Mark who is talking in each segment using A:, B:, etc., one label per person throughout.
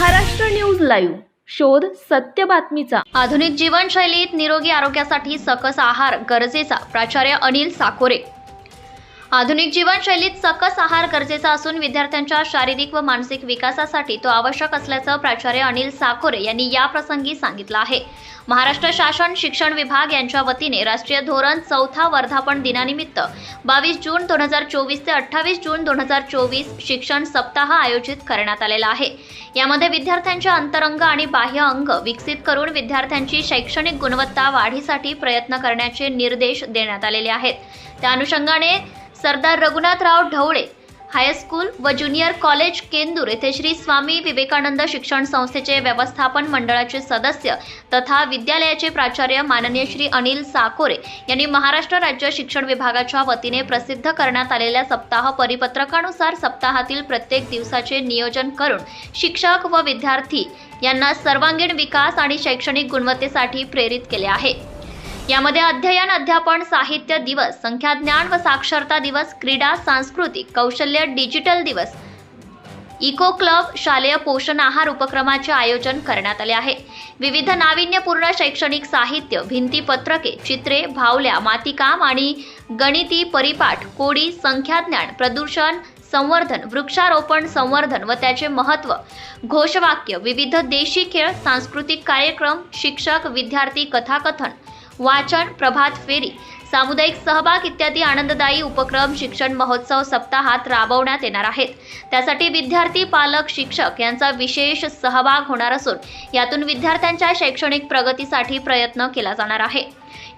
A: Maharashtra news live. शोध सत्य बातमीचा.
B: आधुनिक जीवनशैलीत निरोगी आरोग्यासाठी सकस आहार गरजेचा. प्राचार्य अनिल साकोरे. आधुनिक जीवनशैलीत सकस आहार गरजेचा असून विद्यार्थ्यांच्या शारीरिक व मानसिक विकासासाठी तो आवश्यक असल्याचं प्राचार्य अनिल साकोरे यांनी या प्रसंगी सांगितलं आहे. महाराष्ट्र शासन शिक्षण विभाग यांच्या वतीने राष्ट्रीय धोरण चौथा वर्धापन दिनानिमित्त बावीस जून दोन हजार चोवीस ते अठ्ठावीस जून दोन हजार चोवीस शिक्षण सप्ताह आयोजित करण्यात आलेला आहे. यामध्ये विद्यार्थ्यांचे अंतरंग आणि बाह्य अंग विकसित करून विद्यार्थ्यांची शैक्षणिक गुणवत्ता वाढीसाठी प्रयत्न करण्याचे निर्देश देण्यात आलेले आहेत. त्या अनुषंगाने सरदार रघुनाथराव ढवळे हायस्कूल व ज्युनियर कॉलेज केंदूर येथे श्री स्वामी विवेकानंद शिक्षण संस्थेचे व्यवस्थापन मंडळाचे सदस्य तथा विद्यालयाचे प्राचार्य माननीय श्री अनिल साकोरे यांनी महाराष्ट्र राज्य शिक्षण विभागाच्या वतीने प्रसिद्ध करण्यात आलेल्या सप्ताह परिपत्रकानुसार सप्ताहातील प्रत्येक दिवसाचे नियोजन करून शिक्षक व विद्यार्थी यांना सर्वांगीण विकास आणि शैक्षणिक गुणवत्तेसाठी प्रेरित केले आहे. यामध्ये अध्ययन अध्यापन साहित्य दिवस संख्याज्ञान व साक्षरता दिवस क्रीडा सांस्कृतिक कौशल्य डिजिटल दिवस इको क्लब शालेय पोषण आहार उपक्रमाचे आयोजन करण्यात आले आहे. विविध नाविन्यपूर्ण शैक्षणिक साहित्य भिंतीपत्रके चित्रे भावल्या मातीकाम आणि गणिती परिपाठ कोडी संख्याज्ञान प्रदूषण संवर्धन वृक्षारोपण संवर्धन व त्याचे महत्त्व घोषवाक्य विविध देशी खेळ सांस्कृतिक कार्यक्रम शिक्षक विद्यार्थी कथाकथन वाचन प्रभात फेरी सामुदायिक सहभाग इत्यादी आनंददायी उपक्रम शिक्षण महोत्सव सप्ताहात राबवण्यात येणार आहेत. त्यासाठी विद्यार्थी पालक शिक्षक यांचा विशेष सहभाग होणार असून यातून विद्यार्थ्यांच्या शैक्षणिक प्रगतीसाठी प्रयत्न केला जाणार आहे.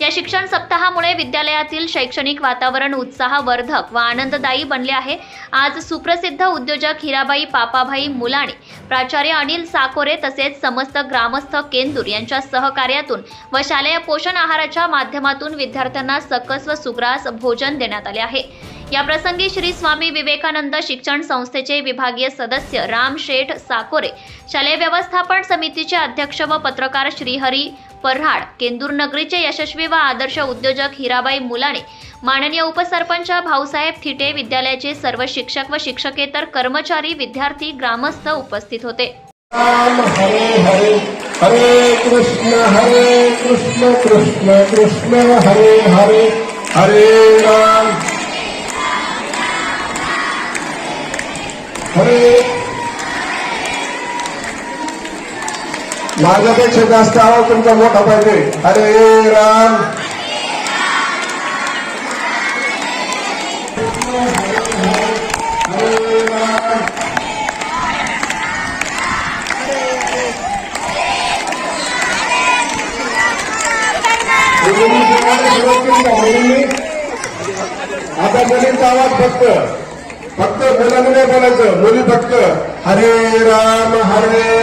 B: या शिक्षण सप्ताहामुळे विद्यालयातील शैक्षणिक वातावरण उत्साहवर्धक व आनंददायी बनले आहे. आज सुप्रसिद्ध उद्योजक हिराबाई पापाभाई मुलाणी प्राचार्य अनिल साकोरे तसेच समस्त ग्रामस्थ केंदूर यांच्या सहकार्यातून व शालेय पोषण आहाराच्या माध्यमातून विद्यार्थ्यांना सकस व सुग्रास भोजन देण्यात आले आहे. या प्रसंगी श्री स्वामी विवेकानंद शिक्षण संस्थेचे विभागीय सदस्य राम शेठ साकोरे शालेय व्यवस्थापन समितीचे अध्यक्ष व पत्रकार श्रीहरी पर्हाड केंदूर नगरीचे यशस्वी व आदर्श उद्योजक हिराबाई मुलाणे माननीय उपसरपंच भाऊसाहेब थिटे विद्यालयाचे सर्व शिक्षक व शिक्षकेतर कर्मचारी विद्यार्थी ग्रामस्थ उपस्थित होते.
C: हरे हरे हरे कृष्ण हरे कृष्ण कृष्ण कृष्ण हरे हरे हरे राम हरे माझ्यापेक्षा जास्त आवाज तुमचा मोठा पाहिजे. हरे राम राम. आता मुलींचा आवाज फक्त. फक्त मुलांना नाही बोलायचं मुली फक्त. हरे राम हरे